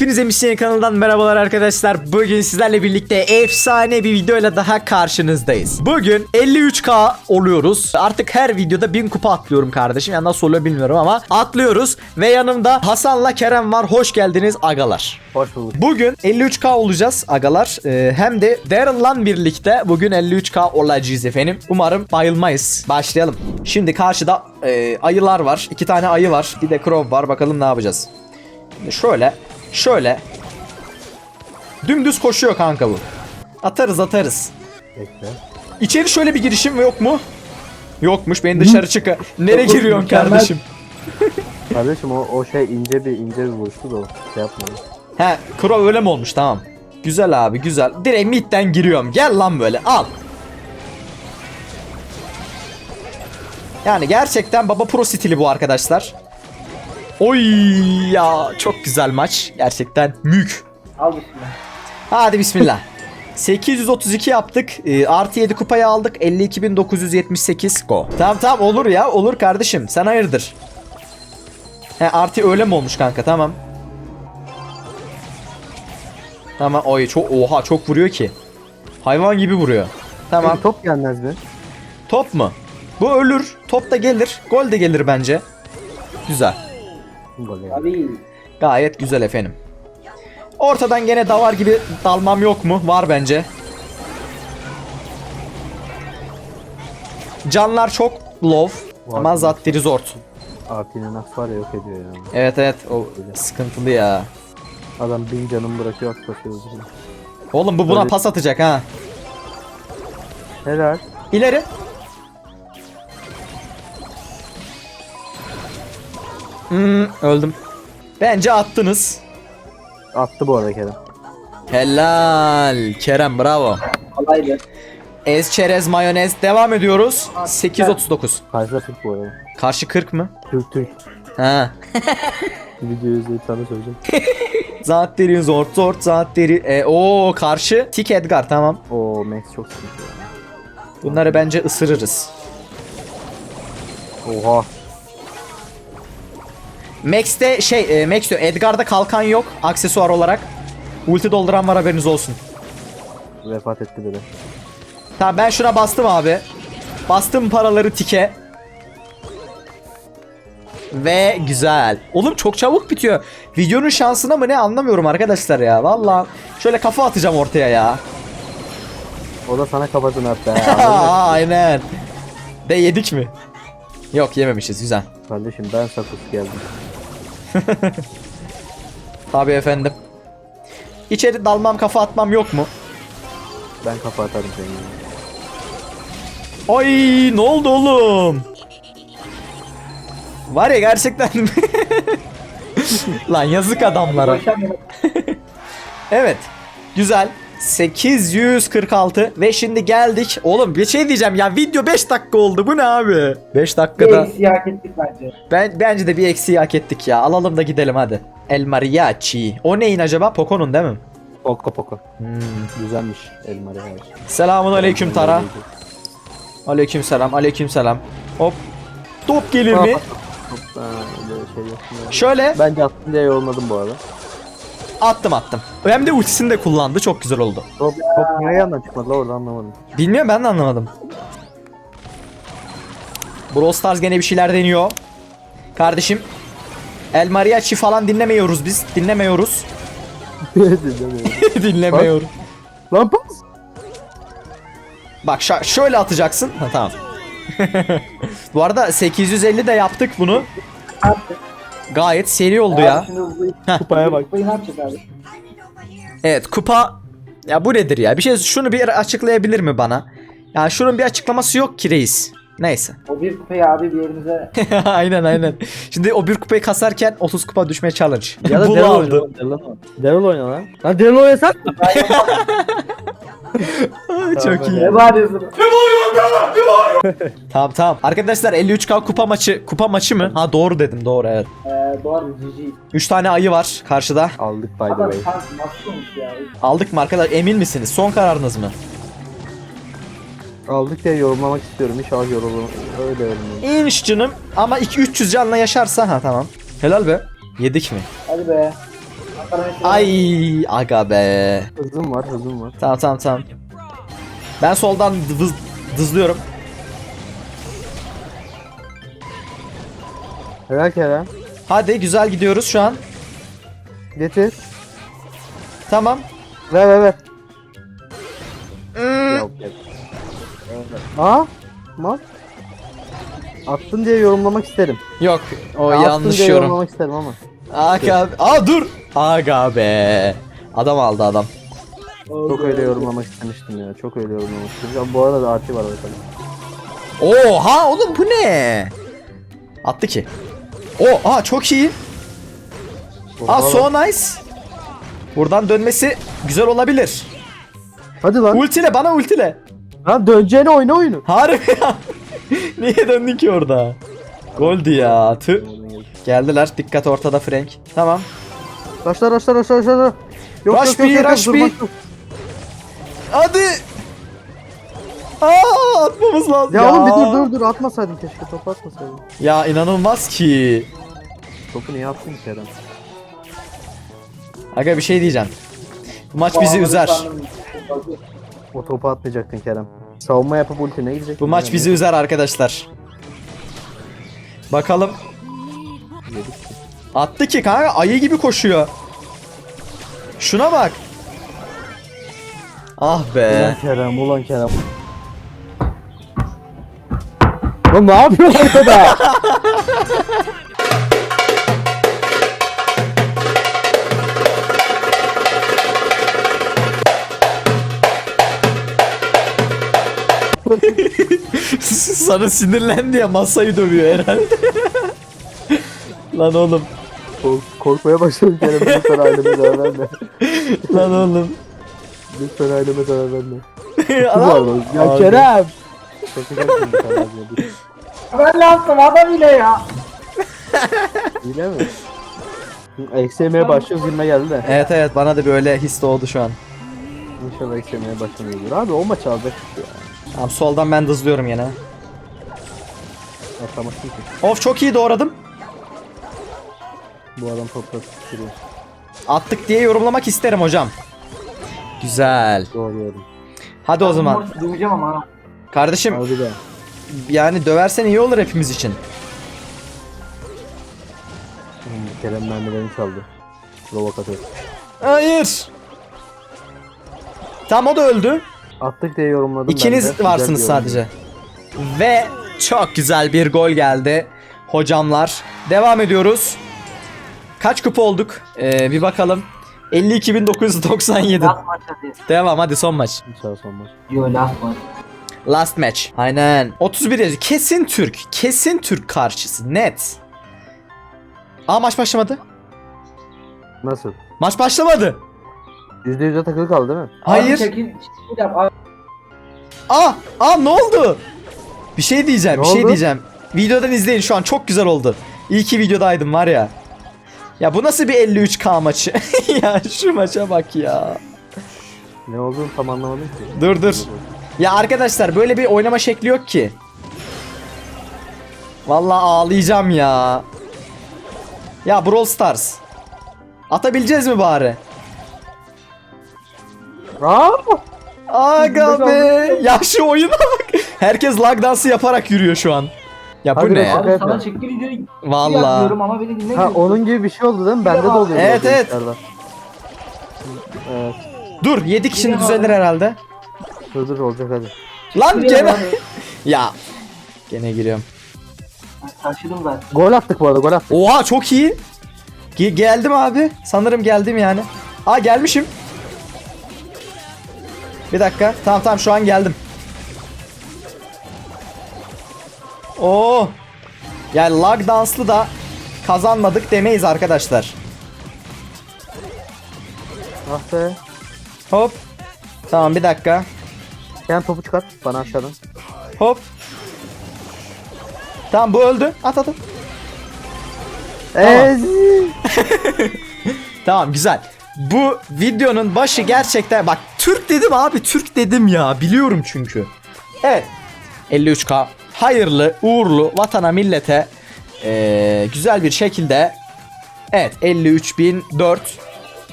Hepinize Misyon kanalından merhabalar arkadaşlar. Bugün sizlerle birlikte efsane bir videoyla daha karşınızdayız. Bugün 53k oluyoruz. Artık her videoda 1000 kupa atlıyorum kardeşim. Yani nasıl oluyor bilmiyorum ama atlıyoruz. Ve yanımda Hasan'la Kerem var. Hoş geldiniz agalar. Hoş bulduk. Bugün 53k olacağız agalar. Ee, hem de Daryl'la birlikte bugün 53k olacağız efendim. Umarım bayılmayız. Başlayalım. Şimdi karşıda e, ayılar var. iki tane ayı var. Bir de crow var. Bakalım ne yapacağız. Şimdi şöyle. Şöyle. Dümdüz koşuyor kanka bu. Atarız atarız. Bekle. İçeri şöyle bir girişim yok mu? Yokmuş. Beni dışarı çık. Nereye giriyorsun kardeşim? Kardeşim o, o şey ince bir ince bir vuruştu da o. Şey yapmadım. He, Crow öyle mi olmuş? Tamam. Güzel abi, güzel. Direkt midden giriyorum. Gel lan böyle. Al. Yani gerçekten baba pro stili bu arkadaşlar. Oy ya çok güzel maç. Gerçekten mük. Al bismillah. Hadi bismillah. 832 yaptık. Ee, artı 7 kupayı aldık. 52.978 go. Tamam tamam olur ya. Olur kardeşim. Sen hayırdır? He artı öyle mi olmuş kanka? Tamam. Tamam. Oy çok oha çok vuruyor ki. Hayvan gibi vuruyor. Tamam. Top gelmez mi? Top mu? Bu ölür. Top da gelir. Gol de gelir bence. Güzel. Abi Gayet güzel efendim. Ortadan gene davar gibi dalmam yok mu? Var bence. Canlar çok low. Var. Ama Zattiri zort. Artinin aks var ya yok ediyor yani. Evet evet o sıkıntılı ya. Adam bin canım bırakıyor aks basıyor. Oğlum bu buna Öyle- pas atacak ha. Helal. İleri. Hmm, öldüm. Bence attınız. Attı bu arada Kerem. Helal. Kerem bravo. kolaydı. Ez çerez mayonez devam ediyoruz. 839. Karşıda Türk bu arada. Karşı 40 mı? Türk Türk. Ha. Video izleyip sana söyleyeceğim. Zat deri zort zort zat deri. E, o karşı Tik Edgar tamam. Oo Max çok sıkıntı ya. Bunları bence ısırırız. Oha. Max'te şey e, Max diyor Edgar'da kalkan yok aksesuar olarak. Ulti dolduran var haberiniz olsun. Vefat etti biri. Tamam ben şuna bastım abi. Bastım paraları tike. Ve güzel. Oğlum çok çabuk bitiyor. Videonun şansına mı ne anlamıyorum arkadaşlar ya. Valla şöyle kafa atacağım ortaya ya. O da sana kafasını attı. Aa, Aynen. De yedik mi? Yok yememişiz güzel. Kardeşim ben sakız geldim. Tabii efendim. İçeri dalmam kafa atmam yok mu? Ben kafa atarım seni. Ay ne oldu oğlum? Var ya gerçekten Lan yazık adamlara. Evet. Güzel. 846 ve şimdi geldik. Oğlum bir şey diyeceğim ya video 5 dakika oldu. Bu ne abi? 5 Bir dakikada. eksiği hak ettik bence. Ben bence de bir eksiği hak ettik ya. Alalım da gidelim hadi. El Mariachi. O neyin acaba? Poco'nun değil mi? Poko poko. Hmm. Güzelmiş elma rehayi. Selamun aleyküm Tara. Aleyküm selam. Aleyküm selam. Hop. Top gelir mi? Şey. Şöyle Bence attım diye yolladım bu arada. Attım attım. Hem de ultisini de kullandı. Çok güzel oldu. Top, top niye yandan çıkmadı la orada anlamadım. Bilmiyorum ben de anlamadım. Brawl Stars gene bir şeyler deniyor. Kardeşim. El Mariachi falan dinlemiyoruz biz. Dinlemiyoruz. Dinlemiyoruz. Lan pas. Bak şa- şöyle atacaksın. Ha, tamam. Bu arada 850 de yaptık bunu. Gayet seri oldu ya. Şimdi bu Kupaya bak. kupayı ne yapacağız abi? Evet kupa ya bu nedir ya? Bir şey şunu bir açıklayabilir mi bana? Ya şunun bir açıklaması yok ki reis. Neyse. O bir kupayı abi bir yerimize aynen aynen. Şimdi o bir kupayı kasarken 30 kupa düşme challenge. Ya da Bunu Daryl aldı. oyna. Daryl oyna. Lan. Lan Daryl oynasak mı? Çok iyi. ne bağırıyorsun? Tamam tamam. Arkadaşlar 53k kupa maçı. Kupa maçı mı? Ha doğru dedim doğru evet. Ee, doğru GG. 3 tane ayı var karşıda. Aldık by the Adam way. ya? Aldık mı arkadaşlar? Emin misiniz? Son kararınız mı? Aldık diye yorumlamak istiyorum. İnşallah yorulur. Öyle yorumlayayım. İnş canım. Ama 2 300 canla yaşarsa ha tamam. Helal be. Yedik mi? Hadi be. Ay aga be. Hızım var hızım var. Tamam tamam tamam. Ben soldan vız, dızlıyorum. Helal Kerem. Hadi güzel gidiyoruz şu an. Getir. Tamam. Ver ver ver. Hmm. Yok yok. Aa. Mal. Attın diye yorumlamak isterim. Yok o Attın yanlış diye yorum. yorumlamak isterim ama. Aga Aa dur. Aga be. Adam aldı adam. Çok öyle yorumlamak istemiştim ya. Çok öyle yorumlamak istemiştim. Bu arada da artı var bakalım. Oha oğlum bu ne? Attı ki. O aa çok iyi. Aa so nice. Buradan dönmesi güzel olabilir. Hadi lan. Ultile bana ultile. Lan döneceğine oyna oyunu. Harbi ya. Niye döndün ki orada? Goldü ya. Tüh. Geldiler. Dikkat ortada Frank. Tamam. Raşlar raşlar raşlar raşlar. Yok Rush B, rush B. Hadi. Atmamız lazım. Ya, oğlum bir dur dur dur atmasaydın keşke topu atmasaydın. Ya inanılmaz ki. Topu niye attın ki Kerem? Aga bir şey diyeceğim. Bu maç bizi üzer. O topu atmayacaktın Kerem. Savunma yapıp ultine gidecek. Bu maç bizi üzer arkadaşlar. Bakalım. Attı ki kanka ayı gibi koşuyor. Şuna bak. Ah be. Ulan Kerem ulan Kerem. Oğlum ne yapıyorsun arkada? Sana sinirlendi ya masayı dövüyor herhalde. Lan oğlum. Kork- korkmaya başladım Kerem. Lütfen aileme zarar verme. Lan oğlum. Lütfen aileme zarar verme. Bu Adam. Ya Abi. Kerem. Korkacaksın bir tane ağzına. Ben lazım adam ile ya. Hile mi? Eksi yemeye başlıyoruz girme geldi de. Evet evet bana da böyle his doğdu şu an. İnşallah eksi yemeye başlamıyordur. Abi o maç alacak ya. Tamam soldan ben dızlıyorum yine. Atlamasın ki. Of çok iyi doğradım. Bu adam topla tutuyor. Attık diye yorumlamak isterim hocam. Güzel. Doğruyorum. Hadi o zaman. Duyacağım ama. Kardeşim Hadi be. Yani döversen iyi olur hepimiz için. Hmm, Kerem mermilerini çaldı. Provokatör. Hayır. Tam o da öldü. Attık diye yorumladım ben de. İkiniz Güzel varsınız bir yorum. sadece. Ve çok güzel bir gol geldi. Hocamlar. Devam ediyoruz. Kaç kupa olduk? Ee, bir bakalım. 52.997. Last maç hadi. Devam hadi son maç. İnşallah son maç. Yo last maç. Last match. Aynen. 31 yazıyor. Kesin Türk. Kesin Türk karşısı. Net. Aa maç başlamadı. Nasıl? Maç başlamadı. %100'e takılı kaldı değil mi? Abi Hayır. çekil. çekil yap. Abi, Aa, aa ne oldu? Bir şey diyeceğim, Ne bir şey oldu? diyeceğim. Videodan izleyin şu an çok güzel oldu. İyi ki videodaydım var ya. Ya bu nasıl bir 53k maçı? ya şu maça bak ya. Ne olduğunu tam anlamadım ki. Dur dur. Ya arkadaşlar böyle bir oynama şekli yok ki. Vallahi ağlayacağım ya. Ya Brawl Stars. Atabileceğiz mi bari? Aga be. Ya şu oyuna bak. Herkes lag dansı yaparak yürüyor şu an. Ya bu Hadi ne ya? abi sana çekil videoyu Vallahi. yapıyorum ama beni dinlemiyorsun. Ha onun gibi bir şey oldu değil mi? Bende de oluyor. Evet, böyle evet. Evet. Dur 7 kişinin abi. herhalde. Dur dur olacak hadi. Lan gene. Ya. Gene giriyorum. Taşıdım ben. Gol attık bu arada gol attık. Oha çok iyi. Ge- geldim abi. Sanırım geldim yani. Aa gelmişim. Bir dakika. Tamam tamam şu an geldim. Oo. Yani lag danslı da kazanmadık demeyiz arkadaşlar. Ah be. Hop. Tamam bir dakika. Sen topu çıkart bana aşağıdan. Hop. Tamam bu öldü. At at at. Ezi. Tamam güzel. Bu videonun başı gerçekten bak Türk dedim abi Türk dedim ya biliyorum çünkü. Evet 53k hayırlı uğurlu vatana millete eee, güzel bir şekilde evet 53.004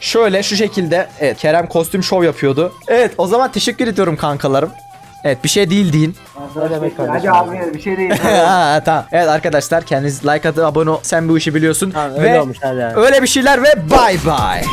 Şöyle şu şekilde evet Kerem kostüm şov yapıyordu. Evet o zaman teşekkür ediyorum kankalarım. Evet bir şey değil deyin. Arkadaş demek bekliyor. kardeşim? Hadi abi bir şey değil. Ha, tamam. Evet arkadaşlar kendiniz like atıp abone ol. Sen bu işi biliyorsun. Tamam öyle ve olmuş hadi yani. öyle bir şeyler ve bye bye.